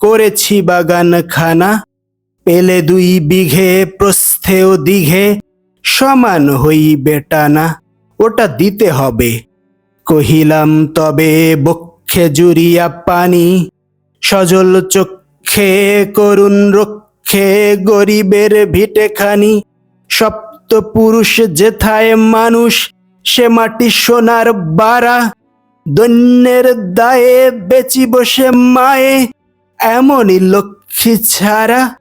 করেছি বাগান খানা পেলে দুই বিঘে, প্রস্থেও দিঘে, সমান হইবে টানা, ওটা দিতে হবে। কহিলাম, তবে বক্ষে জুড়িয়া পানি, সজল চক্ষে করুণ রক্ষে গরিবের ভিটে খানি সপ্ত পুরুষ যেথায় মানুষ, সে মাটি সোনার বাড়া দৈন্যের দায়ে বেচি বসে মায়ে এমনই লক্ষ্মী ছাড়া।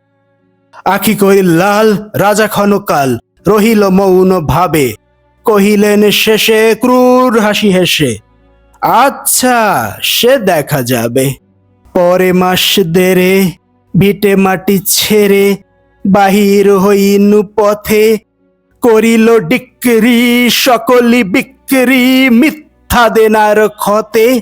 আখি করি লাল রাজা ক্ষণকাল, রহিল মৌন ভাবে। কহিলেন, শেষে ক্রূর হাসি হেসে। আচ্ছা সে দেখা যাবে। পরে মাস দেরে, ভিটে মাটি ছেড়ে, বাহির হইনু পথে। করিল ডিক্রি, সকলি বিক্রি, মিথ্যা দেনার ক্ষতে।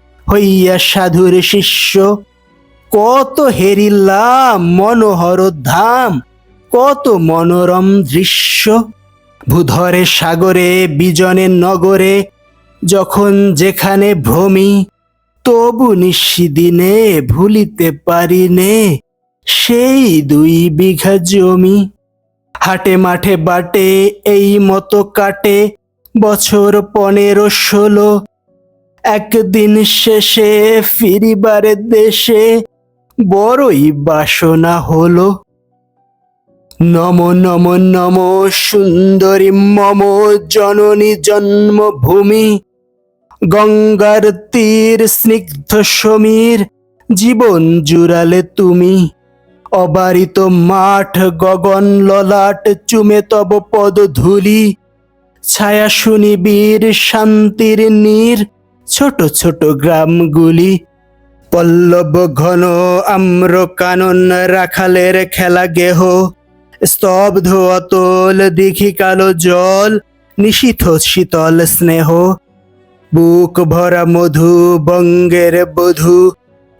হইয়া সাধুর শিষ্য, কত হেরিলাম মনোহর ধাম, কত মনোরম দৃশ্য। ভূধরে, সাগরে, বিজনে, নগরে, যখন যেখানে ভ্রমি, তবু নিশিদিনে ভুলিতে পারি নে সেই দুই বিঘা জমি। হাটে, মাঠে, বাটে, এই মতো কাটে বছর পনেরো, ষোলো একদিন শেষে ফিরিবারে দেশে বড়ই বাসনা হলো। নম নম নম, সুন্দরী মম, জননী জন্মভূমি, গঙ্গার তীর, স্নিগ্ধ সমীর, জীবন জুড়ালে তুমি। অবারিত মাঠ, গগন ললাট, চুমে তব পদ ধুলি ছায়া শুনিবীর শান্তির নীর ছোট ছোট গ্রামগুলি। পল্লব ঘন আম্র কানন রাখালের খেলা গেহ। স্তব্ধ অতল দিঘি কালো জল, নিশীথ শীতল স্নেহ। বুক ভরা মধু বঙ্গের বধূ,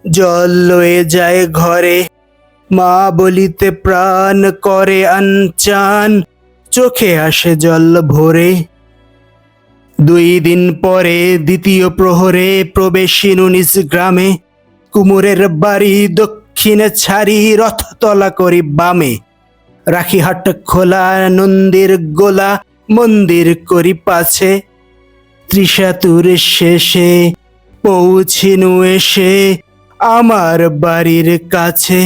জল লয়ে যায় ঘরে। মা বলিতে প্রাণ করে আনচান, চোখে আসে জল ভরে। দুই দিন পরে দ্বিতীয় প্রহরে প্রবেশিনু নিজ গ্রামে। কুমুরের বাড়ি দক্ষিণে ছাড়ি রথতলা করি বামে। রাখিহাট খোলা, নন্দির গোলা, মন্দির করি পাছে। ত্রিশাতুর শেষে পৌঁছিনু এসে আমার বাড়ির কাছে।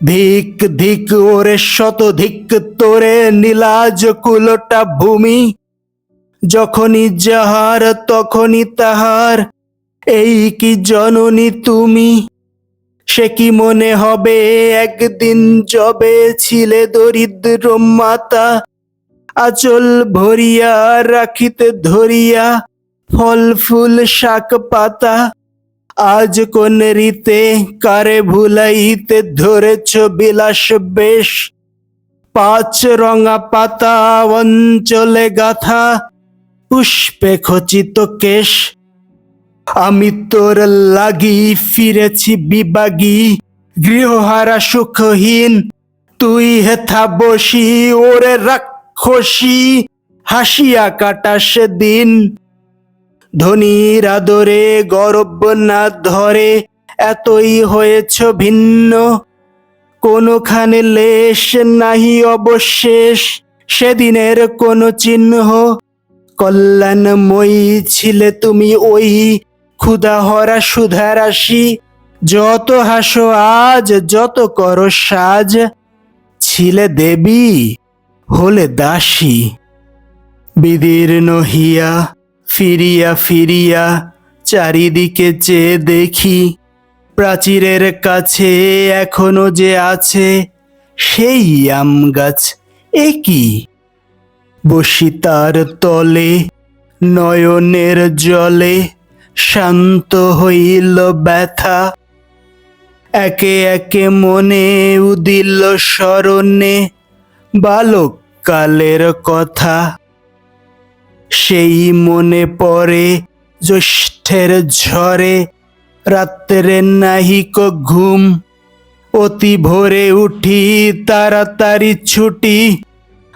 ধিক ধিক ওরে শত ধিক তোরে, নীলাজ কুলোটা ভূমি যখনই যাহার, তখনই তাহার। এই কি জননী তুমি? সে কি মনে হবে একদিন যবে ছিলে দরিদ্র মাতা? আচল ভরিয়া রাখিতে ধরিয়া ফল, ফুল, শাক, পাতা? আজ কোন রীতে কারে ভুলাইতে ধরেছ বিলাস বেশ? পাঁচ রঙা পাতা, অঞ্চলে গাথা। পুষ্পে খচিত কেশ। আমি তোর লাগি ফিরেছি বিবাগী। গৃহহারা সুখহীন, তুই হেথা বসি, ওরে রাক্ষসী। হাসিয়া কাটা দিন ধনির আদরে গরব না ধরে, এতই হয়েছ ভিন্ন। কোনোখানে লেশ নাহি অবশেষ, সেদিনের কোনো চিহ্ন। কল্যাণময়ী ছিলে তুমি ওই ক্ষুধাহরা সুধারাশি যত হাসো আজ, যত করো সাজ, ছিলে দেবী হলে দাসী। বিদীর্ণ হিয়া, ফিরিয়া ফিরিয়া, চারিদিকে চেয়ে দেখি, প্রাচীরের কাছে এখনও যে আছে, সেই আম গাছ, এ কি? বসি তার তলে, নয়নের জলে শান্ত হইল ব্যথা। একে একে মনে উদিল স্মরণে বালক কালের কথা। সেই মনে পড়ে জ্যৈষ্ঠের ঝড়ে রাত্রে নাহিক ঘুম। অতি ভোরে উঠি তাড়াতাড়ি ছুটি।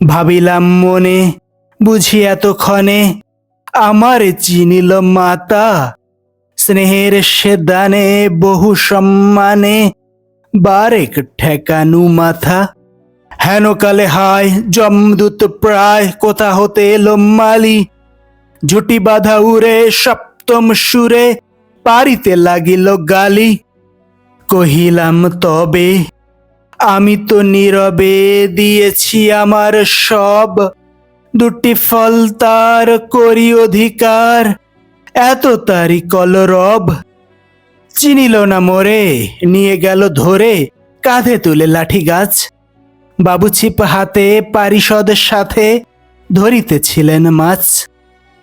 ভাবিলাম মনে, বুঝি এতক্ষণে আমার চিনিল মাতা। স্নেহের সে দানে বহু সম্মানে বারেক ঠেকানু মাথা। হেন কালে হায় জমদূত প্রায়, কোথা হতে এলো মালি। ঝুটি বাধা উড়ে, সপ্তম সুরে পারিতে লাগিল গালি। কহিলাম, তবে আমি তো নীরবে দিয়েছি আমার সব। দুটি ফল তার করি অধিকার। এত তারি কলরব চিনিল না মোরে, নিয়ে গেল ধরে, কাঁধে তুলে লাঠি গাছ। বাবু ছিপ হাতে পারিষদের সাথে, ধরিতেছিলেন মাছ।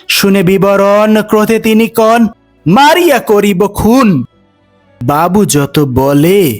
শুনে বিবরণ, ক্রোধে তিনি কন, মারিয়া করিব খুন। বাবু যত বলে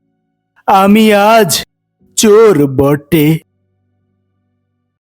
আমি আজ চোর বটে।